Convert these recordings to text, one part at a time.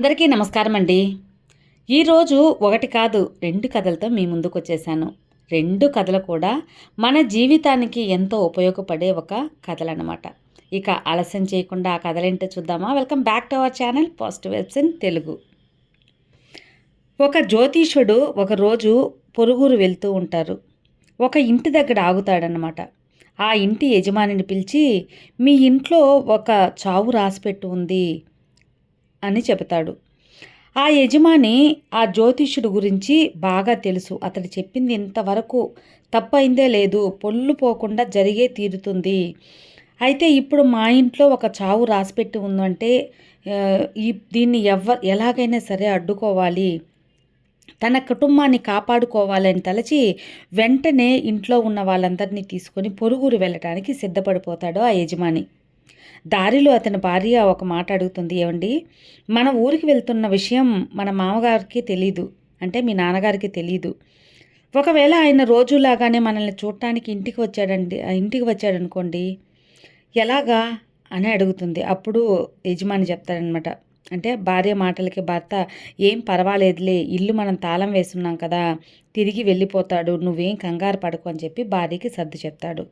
అందరికీ నమస్కారం అండి ఈరోజు ఒకటి కాదు రెండు కథలతో మీ ముందుకు వచ్చేసాను రెండు కథలు కూడా మన జీవితానికి ఎంతో ఉపయోగపడే ఒక కథలు అనమాట ఇక ఆలస్యం చేయకుండా ఆ కథలేంటో చూద్దామా? Welcome back to our channel positive vibes in Telugu. ఒక జ్యోతిషుడు ఒకరోజు పొరుగురు వెళ్తూ ఉంటారు. ఒక ఇంటి దగ్గర ఆగుతాడనమాట ఆ ఇంటి యజమానిని పిలిచి మీ ఇంట్లో ఒక చావు రాసిపెట్టు ఉంది. అని చెబుతాడు. ఆ యజమాని ఆ జ్యోతిష్యుడు గురించి బాగా తెలుసు. అతడు చెప్పింది ఇంతవరకు తప్పైందే లేదు. పొల్లు పోకుండా జరిగే తీరుతుంది. అయితే ఇప్పుడు మా ఇంట్లో ఒక చావు రాసిపెట్టి ఉందంటే ఈ దీన్ని ఎవ ఎలాగైనా సరే అడ్డుకోవాలి. తన కుటుంబాన్ని కాపాడుకోవాలని తలచి వెంటనే ఇంట్లో ఉన్న వాళ్ళందరినీ తీసుకొని పొరుగురు వెళ్ళటానికి సిద్ధపడిపోతాడు ఆ యజమాని. దారిలో అతని భార్య ఒక మాట అడుగుతుంది. ఏమండి మన ఊరికి వెళ్తున్న విషయం మన మామగారికి తెలీదు. అంటే మీ నాన్నగారికి తెలీదు. ఒకవేళ ఆయన రోజులాగానే మనల్ని చూడటానికి ఇంటికి వచ్చాడండి ఇంటికి వచ్చాడనుకోండి ఎలాగా? అని అడుగుతుంది. అప్పుడు యజమాని చెప్తాడనమాట అంటే భార్య మాటలకి భర్త ఏం పర్వాలేదులే ఇల్లు మనం తాళం వేస్తున్నాం కదా తిరిగి వెళ్ళిపోతాడు నువ్వేం కంగారు పడుకో అని చెప్పి భార్యకి సర్ది చెప్తాడు.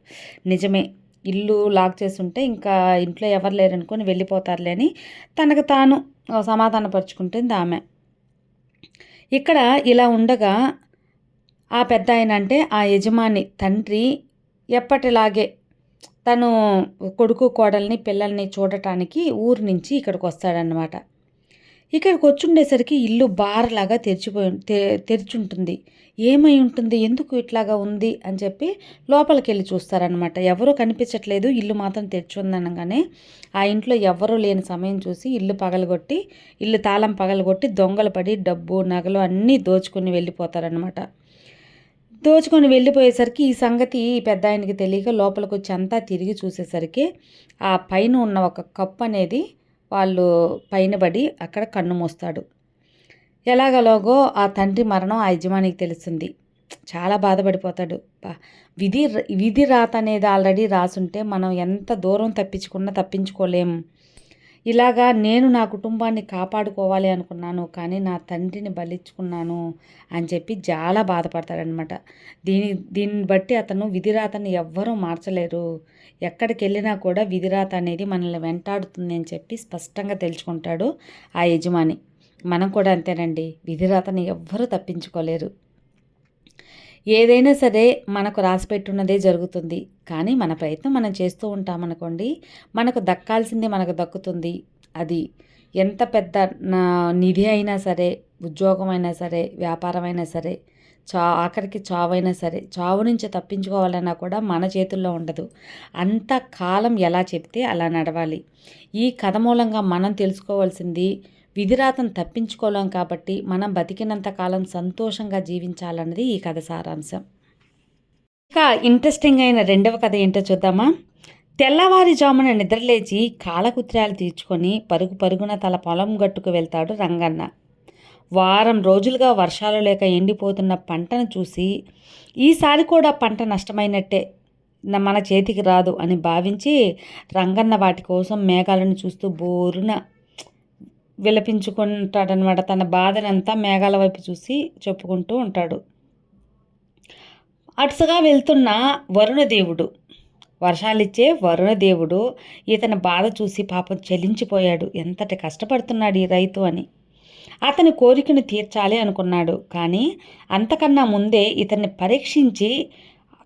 నిజమే. ఇల్లు లాక్ చేస్తుంటే ఇంకా ఇంట్లో ఎవరు లేరనుకొని వెళ్ళిపోతారులే అని తనకు తాను సమాధానపరుచుకుంటుంది ఆమె. ఇక్కడ ఇలా ఉండగా ఆ పెద్ద ఆయన అంటే ఆ యజమాని తండ్రి ఎప్పటిలాగే తను కొడుకు కోడల్ని పిల్లల్ని చూడటానికి ఊరు నుంచి ఇక్కడికి వస్తాడనమాట ఇక్కడికి వచ్చుండేసరికి ఇల్లు బార్లాగా తెరిచిపోయి తెరిచుంటుంది. ఏమై ఉంటుంది? ఎందుకు ఇట్లాగా ఉంది? అని చెప్పి లోపలికి వెళ్ళి చూస్తారనమాట ఎవరూ కనిపించట్లేదు. ఇల్లు మాత్రం తెరిచుందనగానే ఆ ఇంట్లో ఎవరూ లేని సమయం చూసి ఇల్లు పగలగొట్టి ఇల్లు తాళం పగలగొట్టి దొంగలు పడి డబ్బు నగలు అన్నీ దోచుకుని వెళ్ళిపోతారనమాట దోచుకొని వెళ్ళిపోయేసరికి ఈ సంగతి పెద్ద ఆయనకి తెలియక లోపలికి వచ్చి అంతా తిరిగి చూసేసరికి ఆ పైన ఉన్న ఒక కప్పు అనేది వాళ్ళు పైన పడి అక్కడ కన్ను మూస్తాడు. ఎలాగలోగో ఆ తండ్రి మరణం ఆ యజమానికి తెలుస్తుంది చాలా బాధపడిపోతాడు. విధి విధి రాత అనేది ఆల్రెడీ రాసుంటే మనం ఎంత దూరం తప్పించుకున్నా తప్పించుకోలేం. ఇలాగా నేను నా కుటుంబాన్ని కాపాడుకోవాలి అనుకున్నాను కానీ నా తండ్రిని బలిచ్చుకున్నాను అని చెప్పి చాలా బాధపడతాడనమాట దీని దీన్ని బట్టి అతను విధిరాతను ఎవ్వరూ మార్చలేరు. ఎక్కడికి వెళ్ళినా కూడా విధిరాత అనేది మనల్ని వెంటాడుతుంది అని చెప్పి స్పష్టంగా తెలుసుకుంటాడు ఆ యజమాని. మనం కూడా అంతేనండి విధిరాతను ఎవ్వరూ తప్పించుకోలేరు. ఏదైనా సరే మనకు రాసిపెట్టున్నదే జరుగుతుంది. కానీ మన ప్రయత్నం మనం చేస్తూ ఉంటామనుకోండి మనకు దక్కాల్సింది మనకు దక్కుతుంది. అది ఎంత పెద్ద నిధి అయినా సరే ఉద్యోగం అయినా సరే వ్యాపారం అయినా సరే చా ఆఖరికి చావైనా సరే చావు నుంచి తప్పించుకోవాలన్నా కూడా మన చేతుల్లో ఉండదు. అంత కాలం ఎలా చెప్తే అలా నడవాలి. ఈ కథ మూలంగా మనం తెలుసుకోవాల్సింది విధిరాతను తప్పించుకోలేం కాబట్టి మనం బతికినంత కాలం సంతోషంగా జీవించాలన్నది ఈ కథ సారాంశం. ఇక ఇంట్రెస్టింగ్ అయిన రెండవ కథ ఏంటో చూద్దామా? తెల్లవారుజామున నిద్రలేచి కాలకుత్రాలు తీర్చుకొని పరుగు పరుగున తల పొలం గట్టుకు వెళ్తాడు రంగన్న. వారం రోజులుగా వర్షాలు లేక ఎండిపోతున్న పంటను చూసి ఈసారి కూడా పంట నష్టమైనట్టే మన చేతికి రాదు అని భావించి రంగన్న వాటి కోసం మేఘాలను చూస్తూ బోరున విలపించుకుంటాడనమాట. తన బాధనంతా మేఘాల వైపు చూసి చెప్పుకుంటూ ఉంటాడు. అటుసగా వెళ్తున్న వరుణదేవుడు వర్షాలిచ్చే వరుణదేవుడు ఇతని బాధ చూసి పాపం చెలించిపోయాడు. ఎంతటి కష్టపడుతున్నాడు ఈ రైతు అని. అతని కోరికను తీర్చాలి అనుకున్నాడు. కానీ అంతకన్నా ముందే ఇతన్ని పరీక్షించి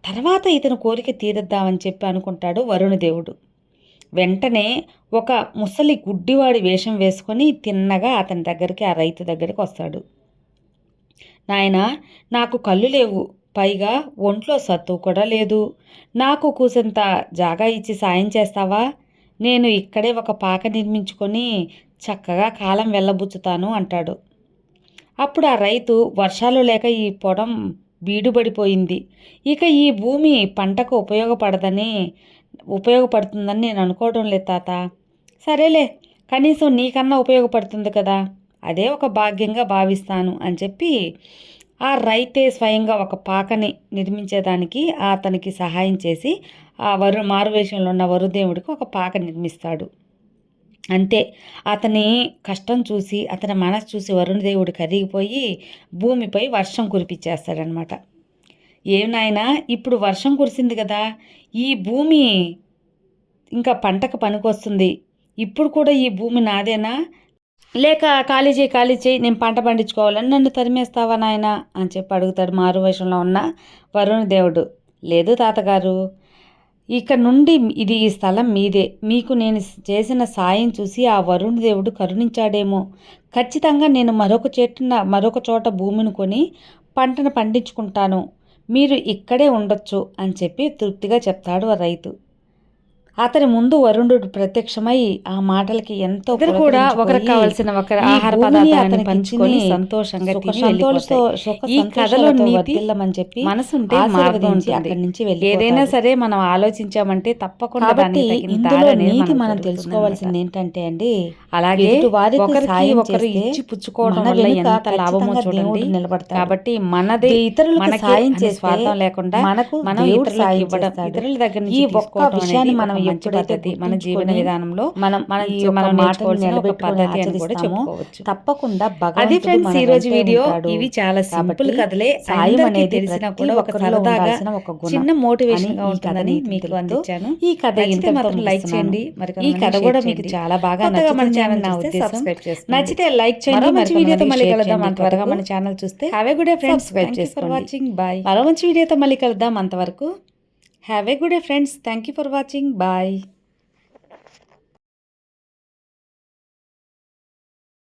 తర్వాత ఇతని కోరిక తీరుద్దామని చెప్పి అనుకుంటాడు వరుణదేవుడు. వెంటనే ఒక ముసలి గుడ్డివాడి వేషం వేసుకొని తిన్నగా అతని దగ్గరికి ఆ రైతు దగ్గరికి వస్తాడు. నాయన నాకు కళ్ళు లేవు. పైగా ఒంట్లో సత్తు కూడా లేదు. నాకు కూసంత జాగా ఇచ్చి సాయం చేస్తావా? నేను ఇక్కడే ఒక పాక నిర్మించుకొని చక్కగా కాలం వెళ్ళబుచ్చుతాను అంటాడు. అప్పుడు ఆ రైతు వర్షాలు లేక ఈ పొడం బీడుబడిపోయింది. ఇక ఈ భూమి పంటకు ఉపయోగపడదని ఉపయోగపడుతుందని నేను అనుకోవడం లేదు తాత. సరేలే కనీసం నీకన్నా ఉపయోగపడుతుంది కదా. అదే ఒక భాగ్యంగా భావిస్తాను అని చెప్పి ఆ రైతే స్వయంగా ఒక పాకని నిర్మించేదానికి అతనికి సహాయం చేసి ఆ వరు మారువేషంలో ఉన్న వరుదేవుడికి ఒక పాక నిర్మిస్తాడు. అంతే. అతని కష్టం చూసి అతని మనసు చూసి వరుణదేవుడు కరిగిపోయి భూమిపై వర్షం కురిపించేస్తాడనమాట ఏం నాయనా ఇప్పుడు వర్షం కురిసింది కదా. ఈ భూమి ఇంకా పంటకు పనికొస్తుంది. ఇప్పుడు కూడా ఈ భూమి నాదేనా? లేక ఖాళీ చేయి ఖాళీ చేయి నేను పంట పండించుకోవాలని నన్ను తరిమేస్తావా నాయన? అని చెప్పి అడుగుతాడు మారు వేషంలో ఉన్న వరుణ దేవుడు. లేదు తాతగారు ఇక నుండి ఇది ఈ స్థలం మీదే. మీకు నేను చేసిన సాయం చూసి ఆ వరుణ దేవుడు కరుణించాడేమో. ఖచ్చితంగా నేను మరొక చెట్టున మరొక చోట భూమిని కొని పంటను పండించుకుంటాను. మీరు ఇక్కడే ఉండొచ్చు అని చెప్పి తృప్తిగా చెప్తాడు ఆ రైతు. అతని ముందు వరుణుడు ప్రత్యక్షమై ఆ మాటలకి ఎంతో కూడా ఒకరికి కావలసిన ఒక ఆహార అతనికి పంచుకొని సంతోషంగా ఈ కథలో నీతి చెప్పి మనసుంటే మార్గం. అక్కడి నుంచి వెళ్ళిపోతాడు. ఏదైనా సరే మనం ఆలోచించామంటే తప్పకుండా నీతి మనం. తెలుసుకోవాల్సింది ఏంటంటే అండి అలాగే వారికి ఒకరికి ఒకరు ఇచ్చి పుచ్చుకోవడం వల్ల ఎంత లాభమో చూడండి దేవుడు నిలబడతాడు. కాబట్టి మనదే ఇతరులకు సాయం చేస్తే స్వార్థం లేకుండా మనకు మనం ఇతరులకు సాయం ఇవ్వడం. ఇతరుల దగ్గర నుంచి ఈ ఒక్క విషయాన్ని మనం మంచి పద్ధతి మన జీవన విధానంలో మనం మనం మనం నేర్చుకోవాల్సిన ఒక పద్ధతి అని కూడా చెప్పుకోవచ్చు. తప్పకుండా అది ఫ్రెండ్స్ ఈ రోజు వీడియో. ఇవి చాలా సింపుల్ కథలే. సాయం అనేది తెలిసినా కూడా ఒక సరదాగా ఒక చిన్న మోటివేషన్గా ఉంటుందని మీకు అందించాను. ఈ కథ ఇంతటితో మాత్రం లైక్. చేయండి. మరి ఈ కథ కూడా మీకు చాలా బాగా మన ఛానల్ నా ఉద్దేశం. నచ్చితే లైక్ చేయండి. మంచి వీడియోతో మళ్ళీ కలుద్దాం కొత్తగా మన ఛానల్ చూస్తే ఏ గుడ్ ఫ్రెండ్స్ సబ్స్క్రైబ్ చేసుకోండి. వాచింగ్ బాయ్ మరో మంచి వీడియోతో మళ్ళీ కలుద్దాం అంతవరకు. Have a good day friends. Thank you for watching. Bye.